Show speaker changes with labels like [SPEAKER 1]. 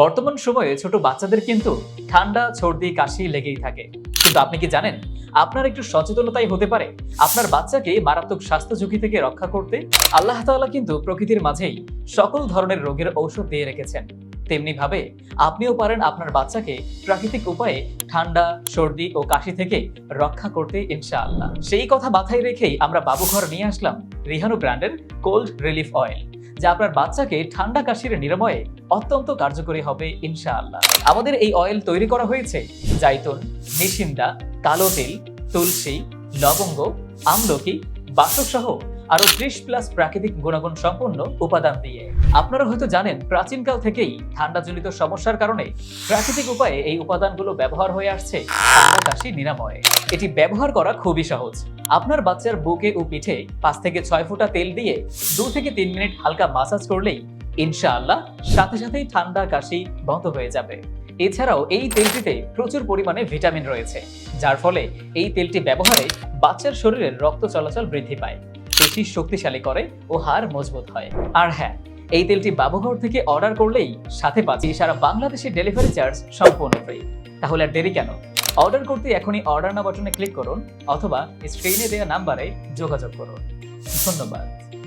[SPEAKER 1] বর্তমান সময়ে ছোট বাচ্চাদের কিন্তু ঠান্ডা, সর্দি, কাশি লেগেই থাকে। কিন্তু আপনি কি জানেন, আপনার একটু সচেতনতাই হতে পারে? আপনার বাচ্চাকে মারাত্মক স্বাস্থ্য ঝুঁকি থেকে রক্ষা করতে আল্লাহ তাআলা কিন্তু প্রকৃতির মাঝেই সকল ধরনের রোগের ঔষধ দিয়ে রেখেছেন। তেমনি ভাবে আপনিও পারেন আপনার বাচ্চাকে প্রাকৃতিক উপায়ে ঠান্ডা, সর্দি ও কাশি থেকে রক্ষা করতে ইনশাআল্লাহ। সেই কথা মাথায় রেখেই আমরা বাবুঘর নিয়ে আসলাম রিহানু ব্র্যান্ডের কোল্ড রিলিফ অয়েল। যা আপনার বাচ্চাকে ঠান্ডা কাশির নিরাময়ে অত্যন্ত কার্যকরী হবে, ইনশাআল্লাহ। আমাদের এই অয়েল তৈরি করা হয়েছে জাইতুন নিশিন্দা কালো তিল, তুলসী, লবঙ্গ, আমলকি, বাসক সহ আরও ত্রিশ প্লাস প্রাকৃতিক গুণাগুণ সম্পন্ন উপাদান দিয়ে। আপনারা হয়তো জানেন, প্রাচীনকাল থেকেই ঠান্ডাজনিত সমস্যার কারণে প্রাকৃতিক উপায়ে এই উপাদানগুলো ব্যবহার হয়ে আসছে কাশি নিরাময়ে। এটি ব্যবহার করা খুবই সহজ। আপনার বাচ্চার বুকে ও পিঠে পাঁচ থেকে ছয় ফোঁটা তেল দিয়ে দু থেকে তিন মিনিট হালকা মাসাজ করলেই ইনশাআল্লাহ সাথে সাথেই ঠান্ডা কাশি বন্ধ হয়ে যাবে। এছাড়াও এই তেলটিতে প্রচুর পরিমাণে ভিটামিন রয়েছে, যার ফলে এই তেলটি ব্যবহারে বাচ্চার শরীরের রক্ত চলাচল বৃদ্ধি পায়। পেশি শক্তিশালী করে ও হাড় মজবুত হয়। আর হ্যাঁ এই তেলটি বাবুঘর থেকে অর্ডার করলেই সাথে পাচ্ছি সারা বাংলাদেশের ডেলিভারি চার্জ সম্পূর্ণ ফ্রি তাহলে আর দেরি কেন? অর্ডার করতে এখনই অর্ডার না বাটনে ক্লিক করুন অথবা স্ক্রিনে দেওয়া নাম্বারে যোগাযোগ করুন। ধন্যবাদ।